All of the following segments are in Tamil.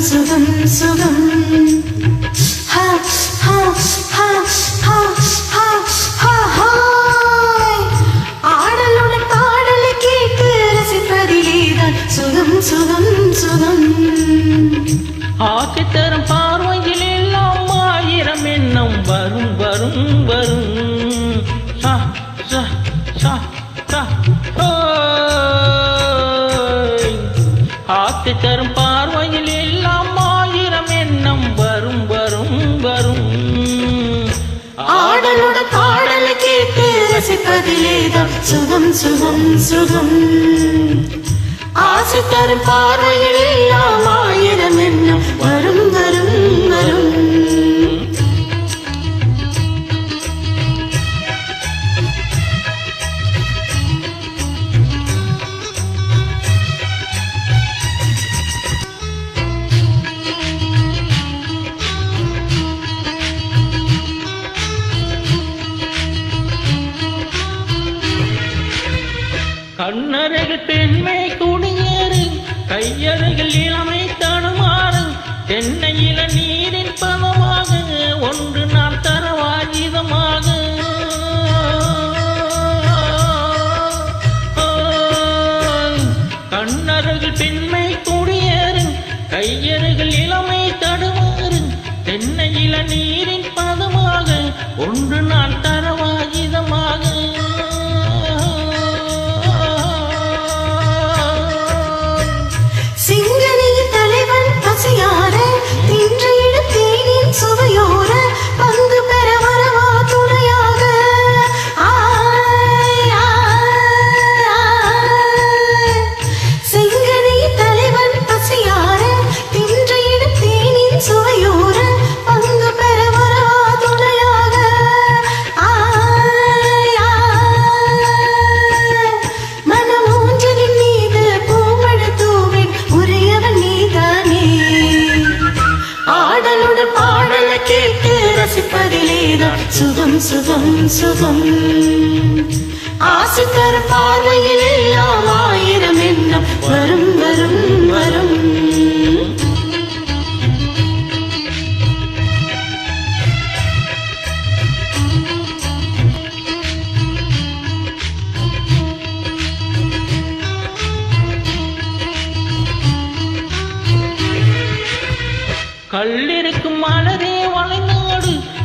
சுகம் சுகம் ஹா ஆடலுடன் பாடலை கேட்டு ரசிப்பதிலேதான் சுகம் சுகம் சுகம். ஆசை தரும் பார்வையில் எல்லாம் ஆயிரம் எண்ணம் வரும் வரும் வரும். ஆ. ரசிப்பதிலேதான் சுகம் சுகம் சுகம். ஆசை தரும் பார்வையில் எல்லாம் ஆயிரம் என்ன வரும் கண்ணறைகள் பெண்மை குடியேறு கையறைகள் இளமை தடுமாறு தென்னையில நீரின் பதமாக ஒன்று நாள் தரவாயுதமாக கண்ணறைகள் பெண்மை குடியேறு கையறைகள் இளமை தடுமாறு தென்னையில நீரின் பதமாக ஒன்று நாள் தரவா ரசிப்பதிலேதான் சுகம் சுகம் சுகம். ஆசை தர பார்வையில் எல்லாம் ஆயிரம் எண்ணம். வரும் வரும் வரும். கல்லிருக்கும் மனதே வளைந்து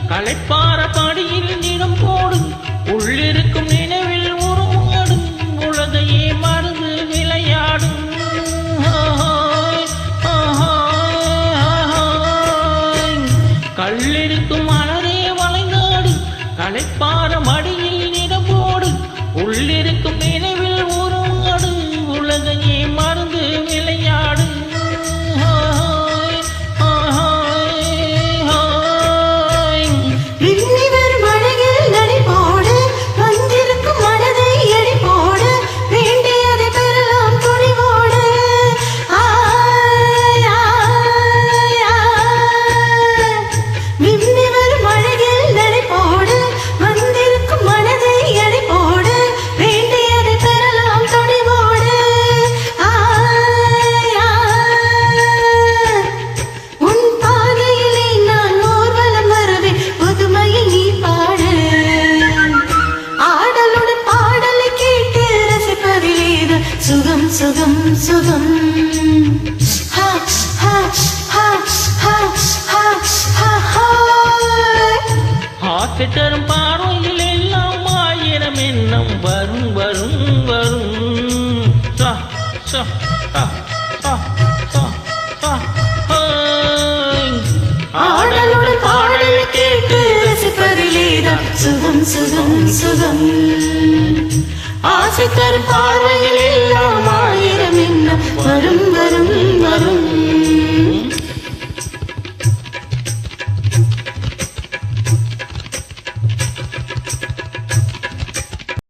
களைப்பார படியில் நிறம் போடும் உள்ளிருக்கும் நினைவில் உருவாடும் உலகையே மறந்து விளையாடும் கல்லிருக்கும் மலரே வளைந்தாடும் களைப்பார மடியில் நிறம் போடும் உள்ளிருக்கும் நினைவில் ஆசை தரும் பார்வையில் எல்லாம் ஆயிரம் எண்ணம் வரும் வரும் வரும். சா, சா, சா, சா, சா, சா, ஆடலுடன் பாடல் கேட்டு ரசிப்பதிலேதான் சுகம் சுகம் சுகம். ஆசை தரும் பார்வையில் எல்லாம் ஆயிரம் எண்ணம் வரும் வரும்.